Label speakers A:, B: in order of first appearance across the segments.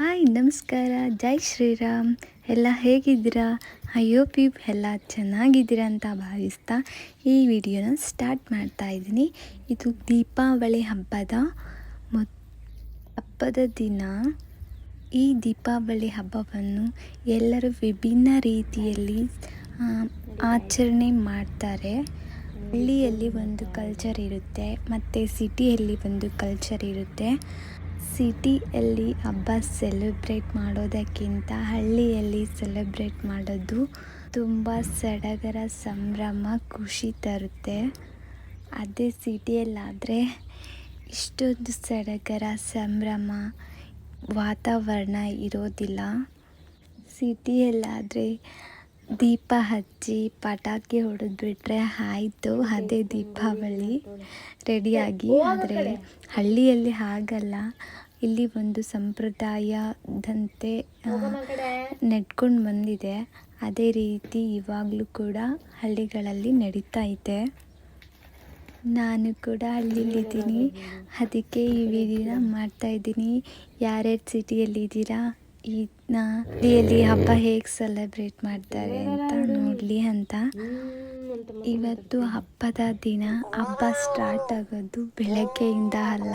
A: Hi, ನಮಸ್ಕಾರ. ಜೈ ಶ್ರೀರಾಮ್. ಎಲ್ಲ ಹೇಗಿದ್ದೀರಾ? ಅಯ್ಯೋ ಪೀಪ್ ಎಲ್ಲ ಚೆನ್ನಾಗಿದ್ದೀರಾ ಅಂತ ಭಾವಿಸ್ತಾ ಈ ವಿಡಿಯೋನ ಸ್ಟಾರ್ಟ್ ಮಾಡ್ತಾ ಇದ್ದೀನಿ. ಇದು ದೀಪಾವಳಿ ಹಬ್ಬದ ಮೊ ಹಬ್ಬದ ದಿನ. ಈ ದೀಪಾವಳಿ ಹಬ್ಬವನ್ನು ಎಲ್ಲರೂ ವಿಭಿನ್ನ ರೀತಿಯಲ್ಲಿ ಆಚರಣೆ ಮಾಡ್ತಾರೆ. ಹಳ್ಳಿಯಲ್ಲಿ ಒಂದು ಕಲ್ಚರ್ ಇರುತ್ತೆ, ಮತ್ತು ಸಿಟಿಯಲ್ಲಿ ಒಂದು ಕಲ್ಚರ್ ಇರುತ್ತೆ. ಸಿಟಿಯಲ್ಲಿ ಹಬ್ಬ ಸೆಲೆಬ್ರೇಟ್ ಮಾಡೋದಕ್ಕಿಂತ ಹಳ್ಳಿಯಲ್ಲಿ ಸೆಲೆಬ್ರೇಟ್ ಮಾಡೋದು ತುಂಬ ಸಡಗರ ಸಂಭ್ರಮ, ಖುಷಿ ತರುತ್ತೆ. ಅದೇ ಸಿಟಿಯಲ್ಲಾದರೆ ಇಷ್ಟೊಂದು ಸಡಗರ, ಸಂಭ್ರಮ, ವಾತಾವರಣ ಇರೋದಿಲ್ಲ. ಸಿಟಿಯಲ್ಲಾದರೆ ದೀಪ ಹಚ್ಚಿ ಪಟಾಕಿ ಹೊಡೆದ್ಬಿಟ್ರೆ ಆಯಿತು, ಅದೇ ದೀಪಾವಳಿ. ರೆಡಿಯಾಗಿ ಆದರೆ ಹಳ್ಳಿಯಲ್ಲಿ ಹಾಗಲ್ಲ. ಇಲ್ಲಿ ಒಂದು ಸಂಪ್ರದಾಯದಂತೆ ನೆಡ್ಕೊಂಡು ಬಂದಿದೆ. ಅದೇ ರೀತಿ ಇವಾಗಲೂ ಕೂಡ ಹಳ್ಳಿಗಳಲ್ಲಿ ನಡೀತಾ ಇದೆ. ನಾನು ಕೂಡ ಹಳ್ಳಿಲಿದ್ದೀನಿ ಅದಕ್ಕೆ ಈ ವಿಡಿಯೋನ ಮಾಡ್ತಾ ಇದ್ದೀನಿ. ಯಾರ್ಯಾರು ಸಿಟಿಯಲ್ಲಿದ್ದೀರಾ ಇದನ್ನ ಹಳ್ಳಿಯಲ್ಲಿ ಹಬ್ಬ ಹೇಗೆ ಸೆಲೆಬ್ರೇಟ್ ಮಾಡ್ತಾರೆ ಅಂತ ನೋಡಲಿ ಅಂತ. ಇವತ್ತು ಹಬ್ಬದ ದಿನ ಹಬ್ಬ ಸ್ಟಾರ್ಟ್ ಆಗೋದು ಬೆಳಗ್ಗೆಯಿಂದ ಅಲ್ಲ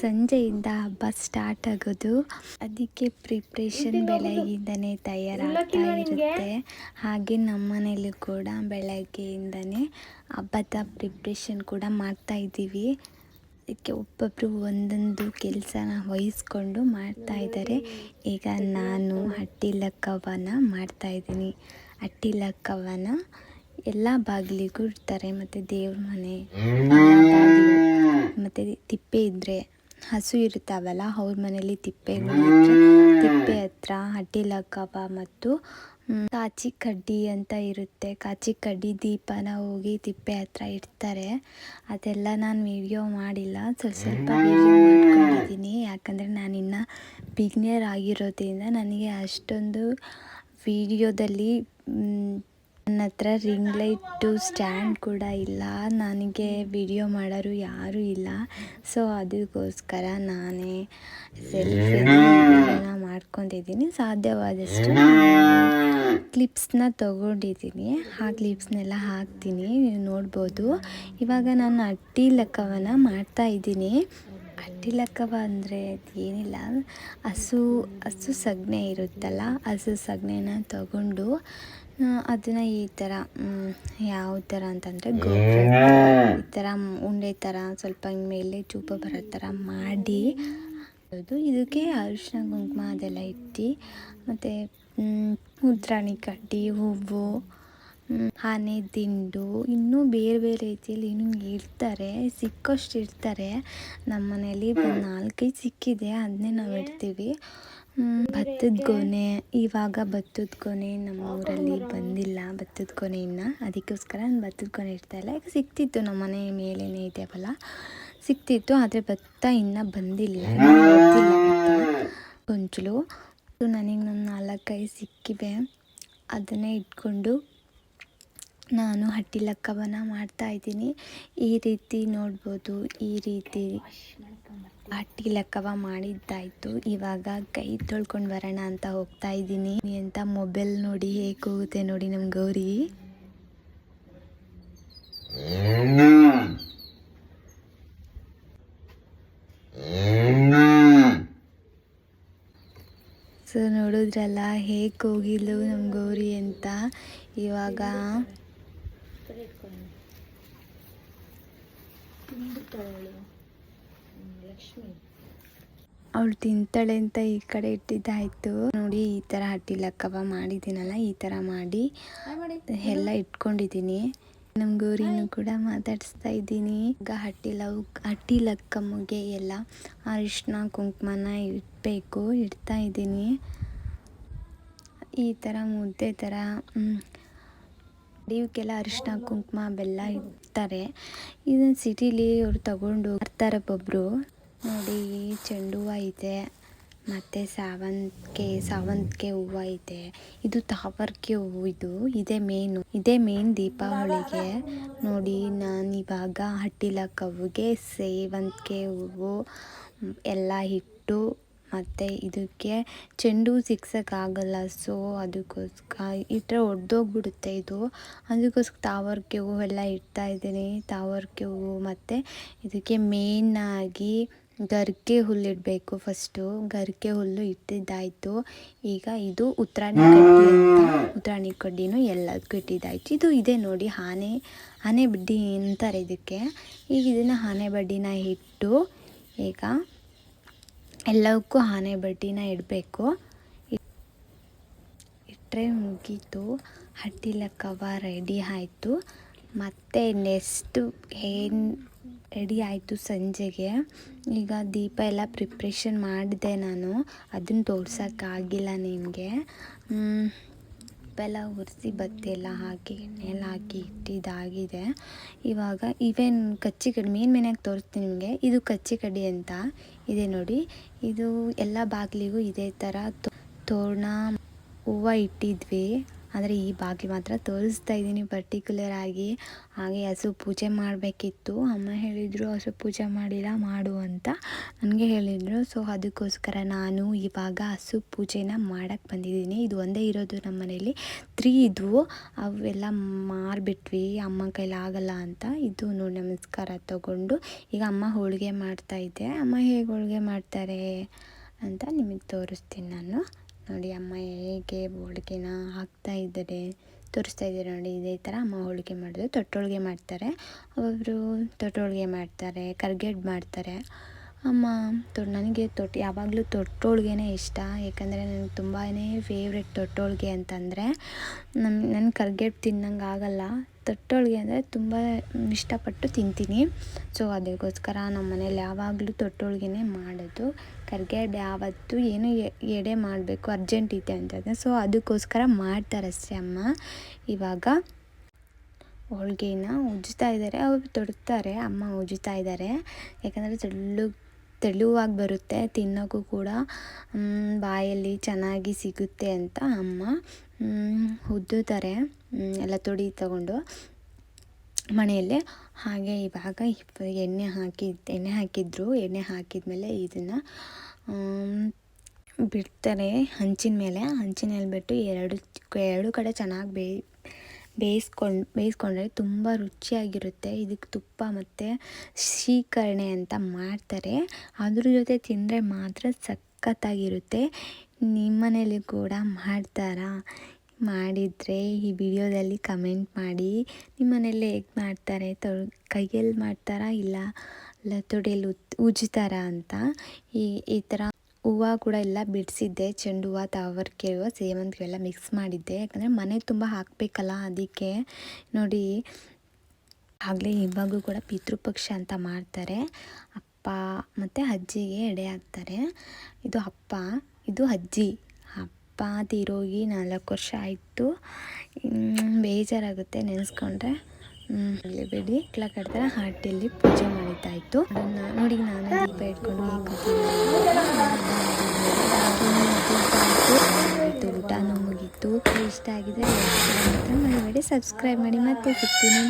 A: ಸಂಜೆಯಿಂದ ಹಬ್ಬ ಸ್ಟಾರ್ಟ್ ಆಗೋದು. ಅದಕ್ಕೆ ಪ್ರಿಪ್ರೇಷನ್ ಬೆಳಗ್ಗೆಯಿಂದನೇ ತಯಾರಾಗ್ತಾ ಇರುತ್ತೆ. ಹಾಗೆ ನಮ್ಮ ಮನೇಲೂ ಕೂಡ ಬೆಳಗ್ಗೆಯಿಂದನೇ ಹಬ್ಬದ ಪ್ರಿಪ್ರೇಷನ್ ಕೂಡ ಮಾಡ್ತಾ ಇದ್ದೀವಿ. ಅದಕ್ಕೆ ಒಬ್ಬೊಬ್ಬರು ಒಂದೊಂದು ಕೆಲಸನ ವಹಿಸ್ಕೊಂಡು ಮಾಡ್ತಾ ಇದ್ದಾರೆ. ಈಗ ನಾನು ಹಟ್ಟಿ ಲಕ್ಕವನ ಮಾಡ್ತಾ ಇದ್ದೀನಿ. ಹಟ್ಟಿ ಲಕ್ಕವನ ಎಲ್ಲ ಬಾಗಿಲಿಗೂ ಇಡ್ತಾರೆ, ಮತ್ತು ದೇವ್ರ ಮನೆ ಮತ್ತು ತಿಪ್ಪೆ ಇದ್ದರೆ ಹಸು ಇರ್ತಾವಲ್ಲ ಅವ್ರ ಮನೇಲಿ ತಿಪ್ಪೆ ತಿಪ್ಪೆ ಹತ್ರ ಕಬ ಮತ್ತು ಕಾಚಿ ಕಡ್ಡಿ ಅಂತ ಇರುತ್ತೆ. ಕಾಚಿ ಕಡ್ಡಿ ದೀಪನ ಹೋಗಿ ತಿಪ್ಪೆ ಹತ್ರ ಇಡ್ತಾರೆ. ಅದೆಲ್ಲ ನಾನು ವಿಡಿಯೋ ಮಾಡಿಲ್ಲ. ಸ್ವಲ್ಪ ಸ್ವಲ್ಪ ಮಾಡ್ಕೊಂಡಿದ್ದೀನಿ. ಯಾಕಂದರೆ ನಾನಿನ್ನು ಬಿಗ್ನಿಯರ್ ಆಗಿರೋದ್ರಿಂದ ನನಗೆ ಅಷ್ಟೊಂದು ವಿಡಿಯೋದಲ್ಲಿ ನನ್ನ ಹತ್ರ ರಿಂಗ್ ಲೈಟು ಸ್ಟ್ಯಾಂಡ್ ಕೂಡ ಇಲ್ಲ. ನನಗೆ ವಿಡಿಯೋ ಮಾಡೋರು ಯಾರೂ ಇಲ್ಲ. ಸೊ ಅದಕ್ಕೋಸ್ಕರ ನಾನೇ ಸೆಲ್ಫಿ ಮಾಡ್ಕೊಂಡಿದ್ದೀನಿ. ಸಾಧ್ಯವಾದಷ್ಟು ಕ್ಲಿಪ್ಸ್ನ ತಗೊಂಡಿದ್ದೀನಿ. ಆ ಕ್ಲಿಪ್ಸ್ನೆಲ್ಲ ಹಾಕ್ತೀನಿ. ನೀವು ನೋಡ್ಬೋದು. ಇವಾಗ ನಾನು ಅಟ್ಟಿ ಲೆಕ್ಕವನ್ನು ಮಾಡ್ತಾ ಇದ್ದೀನಿ. ಅಟ್ಟಿ ಲೆಕ್ಕವ ಅಂದರೆ ಏನಿಲ್ಲ. ಹಸು ಹಸು ಸಗ್ಣೆ ಇರುತ್ತಲ್ಲ ಹಸು ಸಗಣೆನ ತಗೊಂಡು ಅದನ್ನು ಈ ಥರ ಯಾವ ಥರ ಅಂತಂದರೆ ಈ ಥರ ಉಂಡೆ ಥರ ಸ್ವಲ್ಪ ಮೇಲೆ ಚೂಪ ಬರೋ ಥರ ಮಾಡಿ ಅದು ಇದಕ್ಕೆ ಅರಿಶಿನ ಕುಂಕುಮ ಅದೆಲ್ಲ ಇಟ್ಟು ಮತ್ತು ಉದ್ರಾಣಿ ಕಟ್ಟಿ ಹೂವು ಆನೆ ದಿಂಡು ಇನ್ನೂ ಬೇರೆ ಬೇರೆ ರೀತಿಯಲ್ಲಿ ಇನ್ನೂ ಇರ್ತಾರೆ ಸಿಕ್ಕಷ್ಟು ಇರ್ತಾರೆ. ನಮ್ಮ ಮನೇಲಿ ಒಂದು ನಾಲ್ಕೈದು ಸಿಕ್ಕಿದೆ ಅದನ್ನೇ ನಾವು ಇಡ್ತೀವಿ. ಭತ್ತದ ಗೊನೆ. ಇವಾಗ ಭತ್ತದ ಗೊನೆ ನಮ್ಮ ಊರಲ್ಲಿ ಬಂದಿಲ್ಲ ಭತ್ತದ ಗೊನೆ ಇನ್ನು. ಅದಕ್ಕೋಸ್ಕರ ನಾನು ಭತ್ತದ ಗೊನೆ ಇಲ್ಲ. ಈಗ ಸಿಕ್ತಿತ್ತು ನಮ್ಮ ಮನೆ ಮೇಲೇನೆ ಇದೆಯಲ್ಲ ಸಿಕ್ತಿತ್ತು ಆದರೆ ಭತ್ತ ಇನ್ನೂ ಬಂದಿಲ್ಲ. ಗೊಂಚಲು ನನಗೆ ನನ್ನ ನಾಲ್ಕೈದು ಸಿಕ್ಕಿವೆ. ಅದನ್ನೇ ಇಟ್ಕೊಂಡು ನಾನು ಹಟ್ಟಿ ಲೆಕ್ಕವನ್ನು ಮಾಡ್ತಾ ಇದ್ದೀನಿ. ಈ ರೀತಿ ನೋಡ್ಬೋದು, ಈ ರೀತಿ ಹಟ್ಟಿ ಲೆಕ್ಕವ ಮಾಡಿದ್ದಾಯಿತು. ಇವಾಗ ಕೈ ತೊಳ್ಕೊಂಡು ಬರೋಣ ಅಂತ ಹೋಗ್ತಾ ಇದ್ದೀನಿ. ಅಂತ ಮೊಬೈಲ್ ನೋಡಿ ಹೇಗೆ ಹೋಗುತ್ತೆ ನೋಡಿ ನಮ್ಮ ಗೌರಿ. ಸೊ ನೋಡಿದ್ರಲ್ಲ ಹೇಗೆ ಹೋಗಿದ್ಲು ನಮ್ಮ ಗೌರಿ ಅಂತ. ಇವಾಗ ಅವಳು ತಿಂತಾಳೆ ಅಂತ ಈ ಕಡೆ ಇಟ್ಟಿದ್ದಾಯ್ತು. ನೋಡಿ ಈ ಥರ ಹಟ್ಟಿ ಲಕ್ಕವ ಮಾಡಿದ್ದೀನಲ್ಲ ಈ ಥರ ಮಾಡಿ ಎಲ್ಲ ಇಟ್ಕೊಂಡಿದ್ದೀನಿ. ನಮ್ಮ ಗೌರಿನೂ ಕೂಡ ಮಾತಾಡಿಸ್ತಾ ಇದ್ದೀನಿ. ಈಗ ಹಟ್ಟಿ ಲವ್ ಹಟ್ಟಿ ಲಕ್ಕಮ್ಮಗೆ ಎಲ್ಲ ಅರಿಶಿನ ಕುಂಕುಮನ ಇಡಬೇಕು ಇಡ್ತಾ ಇದ್ದೀನಿ. ಈ ಥರ ಮುದ್ದೆ ಥರ ಇವಕ್ಕೆಲ್ಲ ಅರಿಶಿನ ಕುಂಕುಮ ಬೆಲ್ಲ ಇಡ್ತಾರೆ. ಇದನ್ನ ಸಿಟಿಲಿ ಅವ್ರು ತಗೊಂಡು ಬರ್ತಾರೆ ಒಬ್ಬೊಬ್ರು. ನೋಡಿ, ಚೆಂಡು ಹೂವು ಐತೆ, ಮತ್ತು ಸಾವಂತಿಗೆ ಸಾವಂತಿಗೆ ಹೂವು ಐತೆ. ಇದು ತಾವರ್ಕೆ ಹೂವು ಇದು. ಇದೇ ಮೇನು ಇದೇ ಮೇನ್ ದೀಪಾವಳಿಗೆ. ನೋಡಿ, ನಾನು ಇವಾಗ ಹಟ್ಟಿಲ ಕವ್ಗೆ, ಸೇವಂತಿಗೆ ಹೂವು, ಎಲ್ಲ ಇಟ್ಟು ಮತ್ತು ಇದಕ್ಕೆ ಚೆಂಡು ಸಿಕ್ಸೋಕ್ಕಾಗಲ್ಲ ಸೊ ಅದಕ್ಕೋಸ್ಕರ ಇಟ್ಟರೆ ಒಡೆದೋಗ್ಬಿಡುತ್ತೆ ಇದು. ಅದಕ್ಕೋಸ್ಕರ ತಾವರ್ಕೆ ಹೂವೆಲ್ಲ ಇಡ್ತಾ ಇದ್ದೀನಿ. ತಾವರ್ಕೆ ಹೂವು ಮತ್ತು ಇದಕ್ಕೆ ಮೇಯ್ನಾಗಿ ಹುಲ್ಲು ಇಡಬೇಕು ಫಸ್ಟು ಗರ್ಕೆ ಹುಲ್ಲು ಇಟ್ಟಿದ್ದಾಯಿತು. ಈಗ ಇದು ಉತ್ತರಾಣಿ ಕಡ್ಡಿ ಅಂತ. ಉತ್ತರಾಣಿ ಕಡ್ಡಿನೂ ಎಲ್ಲದಕ್ಕೂ ಇಟ್ಟಿದ್ದಾಯಿತು. ಇದು ಇದೆ ನೋಡಿ ಆನೆ ಆನೆ ಬಡ್ಡಿ ಅಂತಾರೆ ಇದಕ್ಕೆ. ಈಗ ಇದನ್ನು ಆನೆ ಬಡ್ಡಿನ ಇಟ್ಟು ಈಗ ಎಲ್ಲವಕ್ಕೂ ಆನೆ ಬಟ್ಟಿನ ಇಡಬೇಕು. ಇಟ್ಟರೆ ಮುಗೀತು. ಹಟ್ಟಿಲ ಕವ ರೆಡಿ ಆಯಿತು. ಮತ್ತು ನೆಕ್ಸ್ಟು ಏನು ರೆಡಿ ಆಯಿತು ಸಂಜೆಗೆ? ಈಗ ದೀಪ ಎಲ್ಲ ಪ್ರಿಪ್ರೇಷನ್ ಮಾಡಿದೆ ನಾನು. ಅದನ್ನು ತೋರ್ಸೋಕ್ಕಾಗಿಲ್ಲ ನಿಮಗೆ. ಎಲ್ಲ ಉರಿಸಿ ಬತ್ತೆಲ್ಲ ಹಾಕಿ ಎಣ್ಣೆಲ್ಲ ಹಾಕಿ ಇಟ್ಟಿದ್ದಾಗಿದೆ ಇವಾಗ ಇವೇನು ಕಚ್ಚಿ ಕಡ್ಡಿ ಮೇನ್ ಮೇನಾಗಿ ತೋರಿಸ್ತೀನಿ ನಿಮಗೆ, ಇದು ಕಚ್ಚಿ ಕಡ್ಡಿ ಅಂತ. ಇದೆ ನೋಡಿ. ಇದು ಎಲ್ಲ ಬಾಗಿಲಿಗೂ ಇದೇ ಥರ ತೋರಣ ಹೂವು ಇಟ್ಟಿದ್ವಿ. ಆದರೆ ಈ ಬಾಗಿಲು ಮಾತ್ರ ತೋರಿಸ್ತಾ ಇದ್ದೀನಿ ಪರ್ಟಿಕ್ಯುಲರ್ ಆಗಿ. ಹಾಗೆ ಹಸು ಪೂಜೆ ಮಾಡಬೇಕಿತ್ತು. ಅಮ್ಮ ಹೇಳಿದರು, ಹಸು ಪೂಜೆ ಮಾಡಿಲ್ಲ, ಮಾಡು ಅಂತ ನನಗೆ ಹೇಳಿದರು. ಸೊ ಅದಕ್ಕೋಸ್ಕರ ನಾನು ಇವಾಗ ಹಸು ಪೂಜೆನ ಮಾಡೋಕ್ಕೆ ಬಂದಿದ್ದೀನಿ. ಇದು ಒಂದೇ ಇರೋದು ನಮ್ಮ ಮನೇಲಿ. ತ್ರೀ ಇದ್ವು. ಅವೆಲ್ಲ ಮಾರಿಬಿಟ್ವಿ. ಅಮ್ಮ ಕೈಲಿ ಆಗಲ್ಲ ಅಂತ. ಇದು ನೋಡಿ ನಮಸ್ಕಾರ ತಗೊಂಡು ಈಗ ಅಮ್ಮ ಹೋಳಿಗೆ ಮಾಡ್ತಾಯಿದ್ದೆ ಅಮ್ಮ ಹೇಗೆ ಹೋಳಿಗೆ ಮಾಡ್ತಾರೆ ಅಂತ ನಿಮಗೆ ತೋರಿಸ್ತೀನಿ ನಾನು. ನೋಡಿ, ಅಮ್ಮ ಹೇಗೆ ಹೋಳಿಗೆನ ಹಾಕ್ತಾ ಇದ್ದಾರೆ, ತೋರಿಸ್ತಾ ಇದ್ದಾರೆ ನೋಡಿ, ಇದೇ ಥರ ಅಮ್ಮ ಹೋಳಿಗೆ ಮಾಡೋದು. ತೊಟ್ಟೋಳಿಗೆ ಮಾಡ್ತಾರೆ. ಒಬ್ಬೊಬ್ಬರು ತೊಟ್ಟೋಳಿಗೆ ಮಾಡ್ತಾರೆ, ಕರ್ಗೆಡ್ ಮಾಡ್ತಾರೆ. ಅಮ್ಮ, ತೊ, ನನಗೆ ತೊಟ್ಟು ಯಾವಾಗಲೂ ತೊಟ್ಟೋಳಿಗೆನೇ ಇಷ್ಟ. ಏಕೆಂದರೆ ನನಗೆ ತುಂಬಾ ಫೇವ್ರೆಟ್ ತೊಟ್ಟೋಳಿಗೆ ಅಂತಂದರೆ ನಮ್ಮ ನನ್ನ ಕರ್ಗೆಡ್ ತಿನ್ನಂಗೆ ಆಗಲ್ಲ. ತೊಟ್ಟೋಳಿಗೆ ಅಂದರೆ ತುಂಬ ಇಷ್ಟಪಟ್ಟು ತಿಂತೀನಿ. ಸೊ, ಅದಕ್ಕೋಸ್ಕರ ನಮ್ಮ ಮನೇಲಿ ಯಾವಾಗಲೂ ತೊಟ್ಟೋಳಿಗೆನೇ ಮಾಡೋದು. ಕರ್ಗೆಡ್ ಆವತ್ತು ಏನು ಎಡೆ ಮಾಡಬೇಕು, ಅರ್ಜೆಂಟ್ ಇದೆ ಅಂತಂದರೆ. ಸೊ ಅದಕ್ಕೋಸ್ಕರ ಮಾಡ್ತಾರೆ ಅಷ್ಟೇ ಅಮ್ಮ. ಇವಾಗ ಹೋಳ್ಗೆನ ಉಜ್ಜುತ್ತಾ ಇದ್ದಾರೆ. ಅವ್ರು ತೊಡ್ತಾರೆ, ಅಮ್ಮ ಉಜ್ಜುತ್ತಾ ಇದ್ದಾರೆ. ಯಾಕಂದರೆ ತೆಳ್ಳು ತೆಳುವಾಗಿ ಬರುತ್ತೆ ತಿನ್ನೋಕ್ಕೂ ಕೂಡ ಬಾಯಲ್ಲಿ ಚೆನ್ನಾಗಿ ಸಿಗುತ್ತೆ ಅಂತ ಅಮ್ಮ ಉದ್ದುತ್ತಾರೆ ಎಲ್ಲ ತೊಡಿ ತಗೊಂಡು. ಮನೆಯಲ್ಲೇ ಹಾಗೆ ಇವಾಗ ಎಣ್ಣೆ ಹಾಕಿ, ಎಣ್ಣೆ ಹಾಕಿದ್ರು. ಎಣ್ಣೆ ಹಾಕಿದ ಮೇಲೆ ಇದನ್ನು ಬಿಡ್ತಾರೆ ಹಂಚಿನ ಮೇಲೆ. ಹಂಚಿನ ಬಿಟ್ಟು ಎರಡು ಎರಡು ಕಡೆ ಚೆನ್ನಾಗಿ ಬೇ, ಬೇಯಿಸ್ಕೊಂಡು, ಬೇಯಿಸ್ಕೊಂಡ್ರೆ ತುಂಬ ರುಚಿಯಾಗಿರುತ್ತೆ. ಇದಕ್ಕೆ ತುಪ್ಪ ಮತ್ತು ಶೀಕರಣೆ ಅಂತ ಮಾಡ್ತಾರೆ. ಅದ್ರ ಜೊತೆ ತಿಂದರೆ ಮಾತ್ರ ಸಖತ್ತಾಗಿರುತ್ತೆ. ನಿಮ್ಮನೇಲಿ ಕೂಡ ಮಾಡ್ತಾರಾ? ಮಾಡಿದರೆ ಈ ವಿಡಿಯೋದಲ್ಲಿ ಕಮೆಂಟ್ ಮಾಡಿ. ನಿಮ್ಮ ಮನೇಲಿ ಹೇಗೆ ಮಾಡ್ತಾರೆ? ತೊ, ಕೈಯಲ್ಲಿ ಮಾಡ್ತಾರಾ ಇಲ್ಲ ಅಲ್ಲ ಉತ್ ಉಜ್ತಾರಾ ಅಂತ? ಈ ಈ ಥರ ಹೂವು ಕೂಡ ಎಲ್ಲ ಬಿಡಿಸಿದ್ದೆ. ಚೆಂಡು ಹೂವು ತಾವರ್ಕೆ ಹೂವು ಸೇವಂತಿಗೆ ಎಲ್ಲ ಮಿಕ್ಸ್ ಮಾಡಿದ್ದೆ. ಯಾಕಂದರೆ ಮನೆ ತುಂಬ ಹಾಕಬೇಕಲ್ಲ ಅದಕ್ಕೆ. ನೋಡಿ, ಆಗಲೇ ಇವಾಗೂ ಕೂಡ ಪಿತೃಪಕ್ಷ ಅಂತ ಮಾಡ್ತಾರೆ. ಅಪ್ಪ ಮತ್ತು ಅಜ್ಜಿಗೆ ಎಡೆ ಹಾಕ್ತಾರೆ. ಇದು ಅಪ್ಪ, ಇದು ಅಜ್ಜಿ. ಅಪ್ಪ ತೀರೋಗಿ ನಾಲ್ಕು ವರ್ಷ ಆಯಿತು. ಬೇಜಾರಾಗುತ್ತೆ ನೆನೆಸ್ಕೊಂಡ್ರೆ. ಬಿಡಿ. ಇಟ್ಲ ಕಡ್ತಾರೆ ಹಾಟಿಯಲ್ಲಿ ಪೂಜೆ ಮಾಡಿದ್ದಾಯಿತು. ಅದನ್ನು ನೋಡಿ ನಾನು ದೀಪ ಇಟ್ಕೊಂಡು ಆಯಿತು ಊಟನೂ ಮುಗೀತು. ಇಷ್ಟ ಆಗಿದೆ ಮಾಡಿ ಸಬ್ಸ್ಕ್ರೈಬ್ ಮಾಡಿ ಮತ್ತೆ ಸಿಗ್ತೀನಿ.